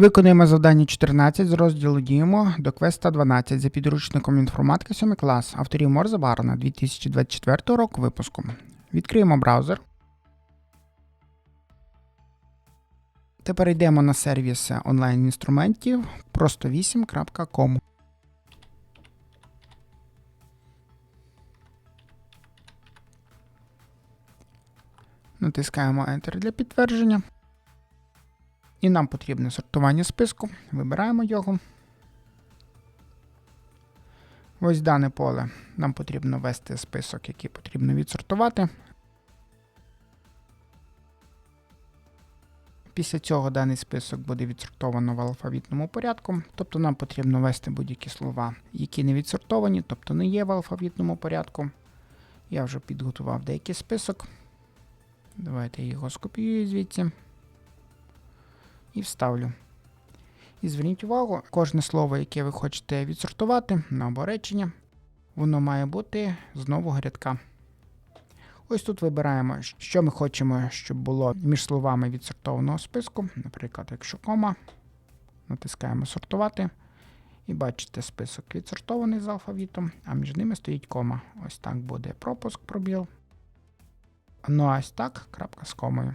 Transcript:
Виконуємо завдання 14 з розділу Діємо до квеста 12 за підручником інформатики 7 клас авторів Морзе Барна 2024 року випуску. Відкриємо браузер. Тепер йдемо на сервіс онлайн-інструментів просто8.com. Натискаємо Enter для підтвердження. І нам потрібне сортування списку. Вибираємо його. Ось дане поле. Нам потрібно ввести список, який потрібно відсортувати. Після цього даний список буде відсортовано в алфавітному порядку. Тобто нам потрібно ввести будь-які слова, які не відсортовані, тобто не є в алфавітному порядку. Я вже підготував деякий список. Давайте я його скопіюю звідси і вставлю. І зверніть увагу, кожне слово, яке ви хочете відсортувати на або речення, воно має бути з нового рядка. Ось тут вибираємо, що ми хочемо, щоб було між словами відсортованого списку. Наприклад, якщо кома, натискаємо сортувати. І бачите, список відсортований з алфавітом, а між ними стоїть кома. Ось так буде пропуск пробіл. Ну а ось так, крапка з комою.